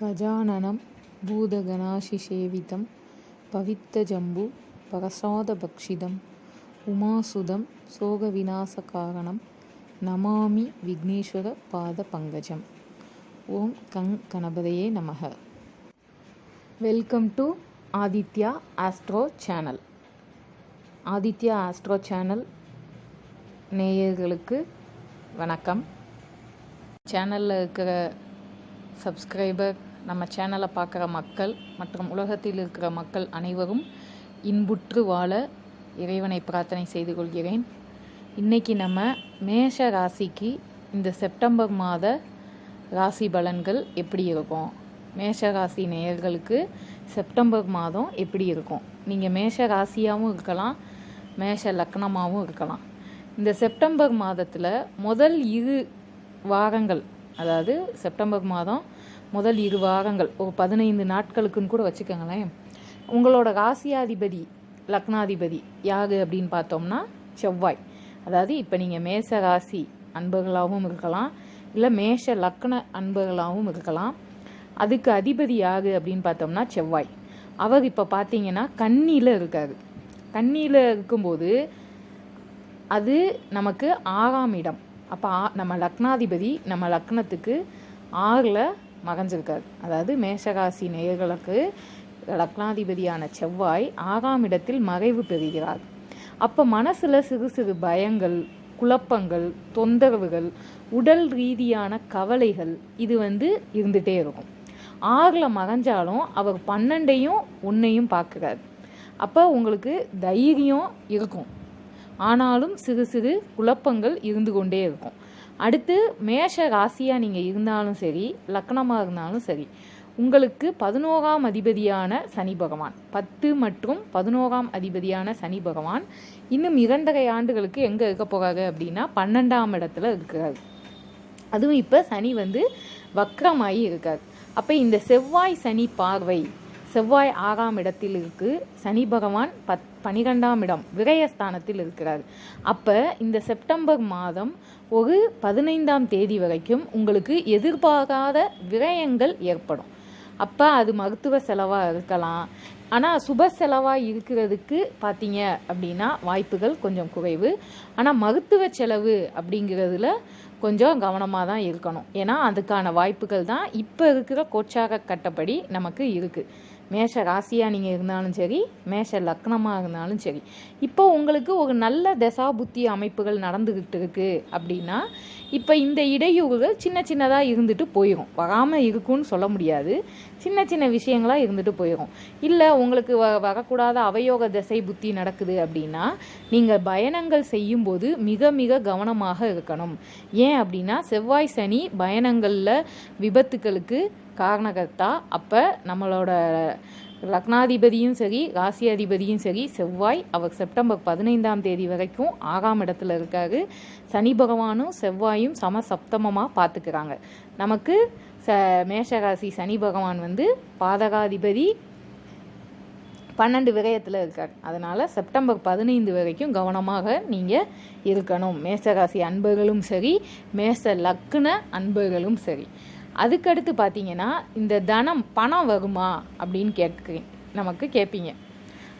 गजाननं भूतगणाशिसेवितं पवित्रजम्बू प्रसादभक्षितम् उमासुतं शोकविनाशकारणं नमामि விக்னேஸ்வரபாதபங்கஜம் ஓம் கங் கணபதையே நமக welcome to Aditya astro channel Aditya astro channel நேயர்களுக்கு வணக்கம் சேனலில் இருக்கிற சப்ஸ்கிரைபர் நம்ம சேனலை பார்க்குற மக்கள் மற்றும் உலகத்தில் இருக்கிற மக்கள் அனைவரும் இன்புற்று வாழ இறைவனை பிரார்த்தனை செய்து கொள்கிறேன். இன்றைக்கி நம்ம மேஷ ராசிக்கு இந்த செப்டம்பர் மாத ராசி பலன்கள் எப்படி இருக்கும்? மேஷ ராசி நேயர்களுக்கு செப்டம்பர் மாதம் எப்படி இருக்கும்? நீங்கள் மேஷ ராசியாகவும் இருக்கலாம் மேஷ லக்னமாகவும் இருக்கலாம். இந்த செப்டம்பர் மாதத்தில் முதல் இரு வாரங்கள் அதாவது செப்டம்பர் மாதம் முதல் இரு வாரங்கள் ஒரு பதினைந்து நாட்களுக்குன்னு கூட வச்சுக்கோங்களேன். உங்களோட ராசியாதிபதி லக்னாதிபதி யார் அப்படின்னு பார்த்தோம்னா செவ்வாய். அதாவது இப்போ நீங்கள் மேஷ ராசி அன்பர்களாகவும் இருக்கலாம் இல்லை மேஷ லக்ன அன்பர்களாகவும் இருக்கலாம். அதுக்கு அதிபதி யார் அப்படின்னு பார்த்தோம்னா செவ்வாய். அவர் இப்போ பார்த்தீங்கன்னா கண்ணியில் இருக்கார். கண்ணியில் இருக்கும்போது அது நமக்கு ஆறாம் இடம். அப்போ நம்ம லக்னாதிபதி நம்ம லக்னத்துக்கு ஆறில் மறைஞ்சிருக்காரு அதாவது மேஷராசி நேயர்களுக்கு லக்னாதிபதியான செவ்வாய் ஆறாம் இடத்தில் மறைவு பெறுகிறார். அப்போ மனசில் சிறு சிறு பயங்கள் குழப்பங்கள் தொந்தரவுகள் உடல் ரீதியான கவலைகள் இது வந்து இருந்துகிட்டே இருக்கும். ஆறில் மறைஞ்சாலும் அவர் பன்னெண்டையும் ஒன்றையும் பார்க்குறாரு. அப்போ உங்களுக்கு தைரியம் இருக்கும். ஆனாலும் சிறு சிறு குழப்பங்கள் இருந்து கொண்டே இருக்கும். அடுத்து மேஷ ராசியாக நீங்கள் இருந்தாலும் சரி லக்னமாக இருந்தாலும் சரி உங்களுக்கு பதினோராம் அதிபதியான சனி பகவான் பத்து மற்றும் பதினோராம் அதிபதியான சனி பகவான் இன்னும் இரண்டரை ஆண்டுகளுக்கு எங்கே இருக்க போகிறாரு அப்படின்னா பன்னெண்டாம் இடத்துல இருக்கிறார். அதுவும் இப்போ சனி வந்து வக்ரமாகி இருக்கார். அப்போ இந்த செவ்வாய் சனி பார்வை செவ்வாய் ஆறாம் இடத்தில் இருக்கு சனி பகவான் பத் பனிரெண்டாம் இடம் விரயஸ்தானத்தில் இருக்கிறார். அப்போ இந்த செப்டம்பர் மாதம் ஒரு பதினைந்தாம் தேதி வரைக்கும் உங்களுக்கு எதிர்பாராத விரயங்கள் ஏற்படும். அப்போ அது மருத்துவ செலவாக இருக்கலாம். ஆனால் சுப செலவாக இருக்கிறதுக்கு பார்த்தீங்க அப்படின்னா வாய்ப்புகள் கொஞ்சம் குறைவு. ஆனால் மருத்துவ செலவு அப்படிங்கிறதுல கொஞ்சம் கவனமாக தான் இருக்கணும். ஏன்னா அதுக்கான வாய்ப்புகள் தான் இப்போ இருக்கிற கோச்சாக கட்டப்படி நமக்கு இருக்குது மேஷ ராசியாக நீங்கள் இருந்தாலும் சரி மேஷ லக்னமாக இருந்தாலும் சரி. இப்போ உங்களுக்கு ஒரு நல்ல தசா புத்தி அமைப்புகள் நடந்துக்கிட்டு இருக்குது அப்படின்னா இப்போ இந்த இடையூறுகள் சின்ன சின்னதாக இருந்துட்டு போயிடும் வராமல் இருக்கும்னு சொல்ல முடியாது. சின்ன சின்ன விஷயங்களாக இருந்துட்டு போயிடும் இல்லை உங்களுக்கு வ வரக்கூடாத அவயோக திசை புத்தி நடக்குது அப்படின்னா நீங்கள் பயணங்கள் செய்யும்போது மிக மிக கவனமாக இருக்கணும். ஏன் அப்படின்னா செவ்வாய் சனி பயணங்களில் விபத்துக்களுக்கு காரணகர்த்தா அப்போ நம்மளோட லக்னாதிபதியும் சரி ராசி அதிபதியும் சரி செவ்வாய் அவர் செப்டம்பர் பதினைந்தாம் தேதி வரைக்கும் ஆறாம் இடத்துல இருக்காரு. சனி பகவானும் செவ்வாயும் சம சப்தமமாக பார்த்துக்கிறாங்க. நமக்கு ச மேஷராசி சனி பகவான் வந்து பாதகாதிபதி பன்னெண்டு விரயத்தில் இருக்கார். அதனால் செப்டம்பர் பதினைந்து வரைக்கும் கவனமாக நீங்கள் இருக்கணும். மேஷராசி அன்பர்களும் சரி மேஷ லக்குன அன்பர்களும் சரி. அதுக்கடுத்து பார்த்தீங்கன்னா இந்த தனம் பணம் வருமா அப்படின்னு கேட்குறேன். நமக்கு கேட்பீங்க.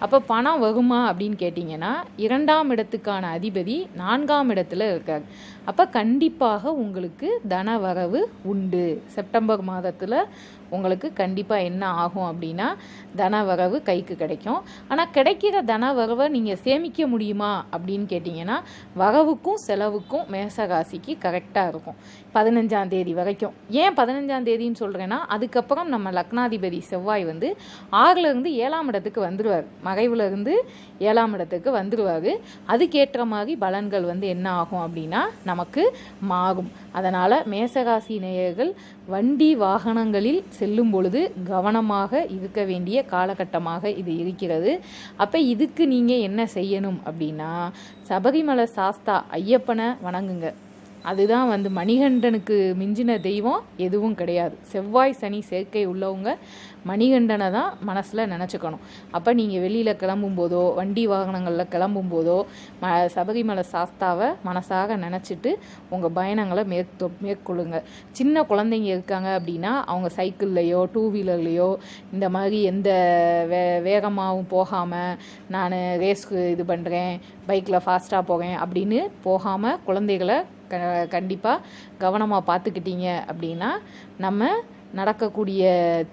அப்போ பணம் வருமா அப்படின்னு கேட்டிங்கன்னா இரண்டாம் இடத்துக்கான அதிபதி நான்காம் இடத்துல இருக்கார். அப்போ கண்டிப்பாக உங்களுக்கு தன வரவு உண்டு. செப்டம்பர் மாதத்தில் உங்களுக்கு கண்டிப்பாக என்ன ஆகும் அப்படின்னா தன வரவு கைக்கு கிடைக்கும். ஆனால் கிடைக்கிற தன வரவை நீங்கள் சேமிக்க முடியுமா அப்படின்னு கேட்டிங்கன்னா வரவுக்கும் செலவுக்கும் மேசராசிக்கு கரெக்டாக இருக்கும். பதினஞ்சாம் தேதி வரைக்கும். ஏன் பதினஞ்சாம் தேதின்னு சொல்கிறேன்னா அதுக்கப்புறம் நம்ம லக்னாதிபதி செவ்வாய் வந்து ஆறுலேருந்து ஏழாம் இடத்துக்கு வந்துடுவார் மறைவுலேருந்து ஏழாம் இடத்துக்கு வந்துடுவார் அதுக்கேற்ற மாதிரி பலன்கள் வந்து என்ன ஆகும் அப்படின்னா நமக்கு மாறும் அதனால் மேசராசி நேயர்கள் வண்டி வாகனங்களில் செல்லும் பொழுது கவனமாக இருக்க வேண்டிய காலகட்டமாக இது இருக்கிறது. அப்போ இதுக்கு நீங்கள் என்ன செய்யணும் அப்படின்னா சபரிமலை சாஸ்தா ஐயப்பனை வணங்குங்க. அதுதான் வந்து மணிகண்டனுக்கு மிஞ்சின தெய்வம் எதுவும் கிடையாது. செவ்வாய் சனி சேர்க்கை உள்ளவங்க மணிகண்டனை தான் மனசில் நினச்சிக்கணும். அப்போ நீங்கள் வெளியில் கிளம்பும் போதோ வண்டி வாகனங்களில் கிளம்பும் போதோ ம சபரிமலை சாஸ்தாவை மனசாக நினச்சிட்டு உங்கள் பயணங்களை மேற்கொ மேற்கொள்ளுங்க. சின்ன குழந்தைங்க இருக்காங்க அப்படின்னா அவங்க சைக்கிள்லையோ டூ வீலர்லேயோ இந்த மாதிரி எந்த வே வேகமாகவும் போகாமல் நான் ரேஸ்க்கு இது பண்ணுறேன் பைக்கில் ஃபாஸ்ட்டாக போகிறேன் அப்படின்னு போகாமல் குழந்தைகளை க கண்டிப்பாக கவனமாக பார்த்துக்கிட்டீங்க அப்படின்னா நம்ம நடக்கக்கூடிய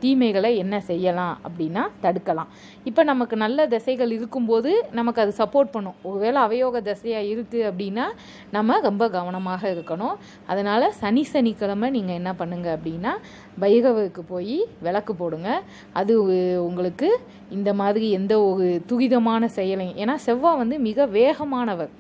தீமைகளை என்ன செய்யலாம் அப்படின்னா தடுக்கலாம். இப்போ நமக்கு நல்ல திசைகள் இருக்கும்போது நமக்கு அது சப்போர்ட் பண்ணும். ஒருவேளை அவயோக திசையாக இருக்குது அப்படின்னா நம்ம ரொம்ப கவனமாக இருக்கணும். அதனால் சனி சனிக்கிழமை நீங்கள் என்ன பண்ணுங்கள் அப்படின்னா பைரவருக்கு போய் விளக்கு போடுங்க. அது உங்களுக்கு இந்த மாதிரி எந்த ஒரு துரிதமான செயலையும் ஏன்னா செவ்வாய் வந்து மிக வேகமானவர்.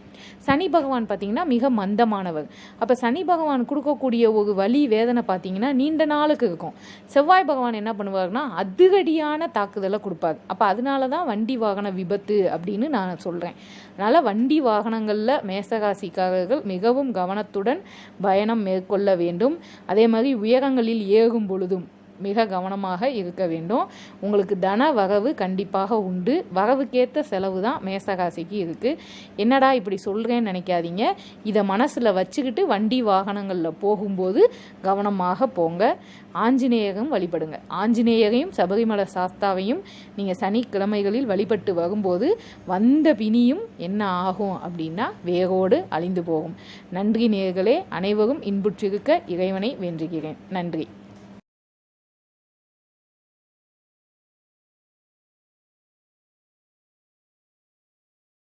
சனி பகவான் பார்த்தீங்கன்னா மிக மந்தமானவர். அப்போ சனி பகவான் கொடுக்கக்கூடிய ஒரு வலி வேதனை பார்த்தீங்கன்னா நீண்ட நாளுக்கு இருக்கும். செவ்வாய் பகவான் என்ன பண்ணுவார்னா அதிரடியான தாக்குதலை கொடுப்பார். அப்போ அதனால தான் வண்டி வாகன விபத்து அப்படின்னு நான் சொல்கிறேன் அதனால் வண்டி வாகனங்களில் மேசராசிக்காரர்கள் மிகவும் கவனத்துடன் பயணம் மேற்கொள்ள வேண்டும். அதே மாதிரி உயரங்களில் ஏறும் பொழுதும் மிக கவனமாக இருக்க வேண்டும். உங்களுக்கு தன வரவு கண்டிப்பாக உண்டு. வரவுக்கேற்ற செலவு தான் மேசராசிக்கு இருக்குது என்னடா இப்படி சொல்கிறேன்னு நினைக்காதீங்க. இதை மனசில் வச்சுக்கிட்டு வண்டி வாகனங்களில் போகும்போது கவனமாக போங்க. ஆஞ்சநேயரும் வழிபடுங்க. ஆஞ்சநேயரையும் சபரிமலை சாஸ்தாவையும் நீங்கள் சனிக்கிழமைகளில் வழிபட்டு வரும்போது வந்த பிணியும் என்ன ஆகும் அப்படின்னா வேரோடு அழிந்து போகும். நன்றி நேர்களே அனைவரும் இன்புற்றிருக்க இறைவனை வென்றுகிறேன் நன்றி.